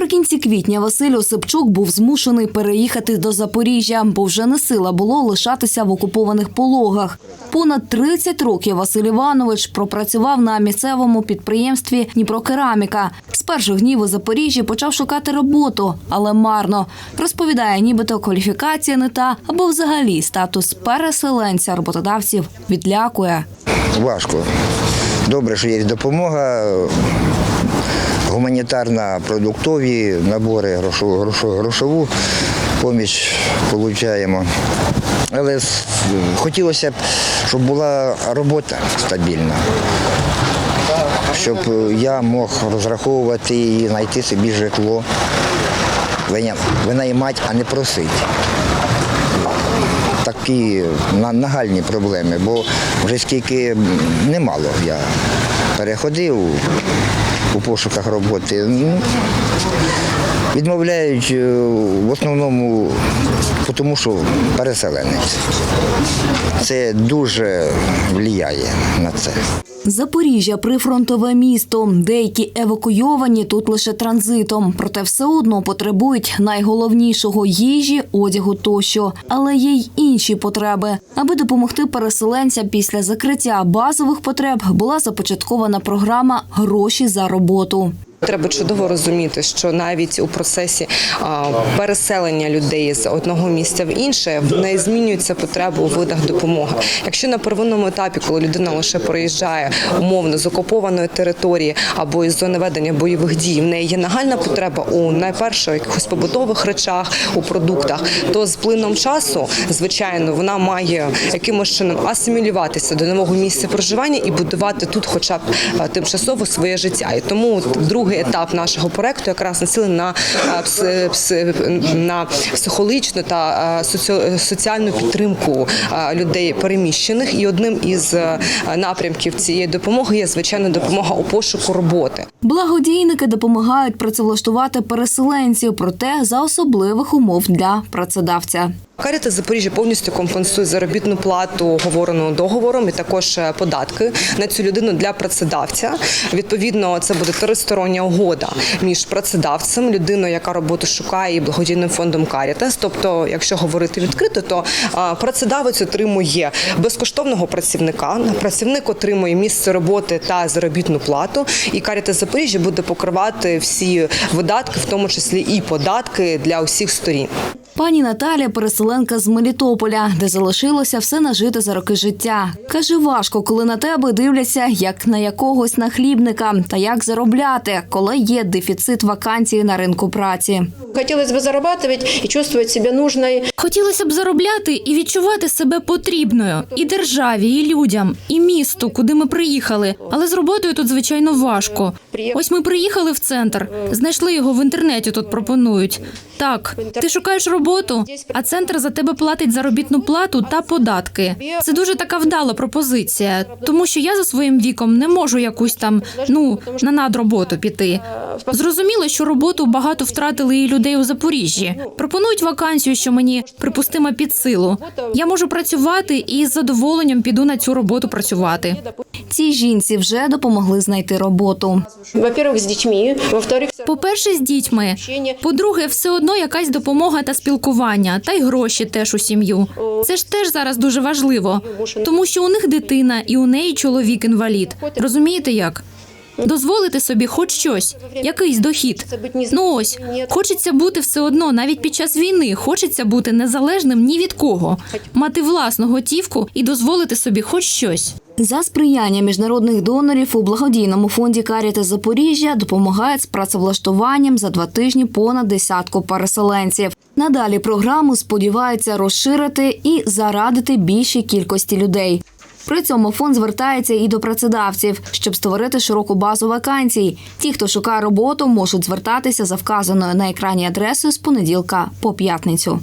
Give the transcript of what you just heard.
Наприкінці квітня Василь Осипчук був змушений переїхати до Запоріжжя, бо вже не сила було лишатися в окупованих пологах. Понад 30 років Василь Іванович пропрацював на місцевому підприємстві Дніпрокераміка. З перших днів у Запоріжжі почав шукати роботу, але марно. Розповідає, нібито кваліфікація не та або взагалі статус переселенця роботодавців відлякує. Важко. Добре, що є допомога, гуманітарна, продуктові набори, грошову, грошову, поміч отримуємо. Але хотілося б, щоб була робота стабільна, щоб я мог розраховувати і знайти собі житло, винаймати, а не просити такі нагальні проблеми, бо вже скільки немало я переходив у пошуках роботи. Ну, Відмовляють е, в основному тому, що переселенець. Це дуже впливає на це. Запоріжжя прифронтове місто. Деякі евакуйовані тут лише транзитом, проте все одно потребують найголовнішого їжі, одягу тощо. Але є й інші потреби. Аби допомогти переселенцям після закриття базових потреб, була започаткована програма Гроші за роботу. Треба чудово розуміти, що навіть у процесі переселення людей з одного місця в інше не змінюється потреба у видах допомоги. Якщо на первинному етапі, коли людина лише проїжджає умовно з окупованої території або із зони ведення бойових дій, в неї є нагальна потреба у найперше якихось побутових речах, у продуктах, то з плином часу, звичайно, вона має якимось чином асимілюватися до нового місця проживання і будувати тут, хоча б тимчасово своє життя. І тому от другий етап нашого проекту якраз націлений на пс- на психологічну та соціальну підтримку людей переміщених. І одним із напрямків цієї допомоги є звичайно допомога у пошуку роботи. Благодійники допомагають працевлаштувати переселенців, проте за особливих умов для працедавця. Каріта Запоріжжя повністю компенсує заробітну плату, оговорену договором, і також е, податки на цю людину для працедавця. Відповідно, це буде тристороння угода між працедавцем, людиною, яка роботу шукає, і благодійним фондом Карітас. Тобто, якщо говорити відкрито, то працедавець отримує безкоштовного працівника. Працівник отримує місце роботи та заробітну плату. І Каріта Запоріжжя буде покривати всі видатки, в тому числі і податки для усіх сторін. Пані Наталя переселенка з Мелітополя, де залишилося все нажите за роки життя. Каже, важко, коли на тебе дивляться як на якогось нахлібника, та як заробляти, коли є дефіцит вакансій на ринку праці. Хотелось бы зарабатывать и чувствовать себя нужной. Хотілося б заробляти і відчувати себе потрібною і державі, і людям, і місту, куди ми приїхали. Але з роботою тут звичайно важко. Ось ми приїхали в центр, знайшли його в інтернеті. Тут пропонують. Так, ти шукаєш роботу, а центр за тебе платить заробітну плату та податки. Це дуже така вдала пропозиція, тому що я за своїм віком не можу якусь там ну на надроботу піти. Зрозуміло, що роботу багато втратили і людей у Запоріжжі. Пропонують вакансію, що мені припустимо під силу. Я можу працювати і з задоволенням піду на цю роботу працювати. Цій жінці вже допомогли знайти роботу. По-перше, з дітьми. По-друге, все одно якась допомога та спілкування, та й гроші теж у сім'ю. Це ж теж зараз дуже важливо, тому що у них дитина і у неї чоловік інвалід. Розумієте як? Дозволити собі хоч щось, якийсь дохід. Ну ось, хочеться бути все одно, навіть під час війни, хочеться бути незалежним ні від кого, мати власну готівку і дозволити собі хоч щось. За сприяння міжнародних донорів у благодійному фонді Каріти Запоріжжя допомагають з працевлаштуванням за два тижні понад десятку переселенців. Надалі програму сподіваються розширити і зарадити більшій кількості людей. При цьому фонд звертається і до працедавців, щоб створити широку базу вакансій. Ті, хто шукає роботу, можуть звертатися за вказаною на екрані адресою з понеділка по п'ятницю.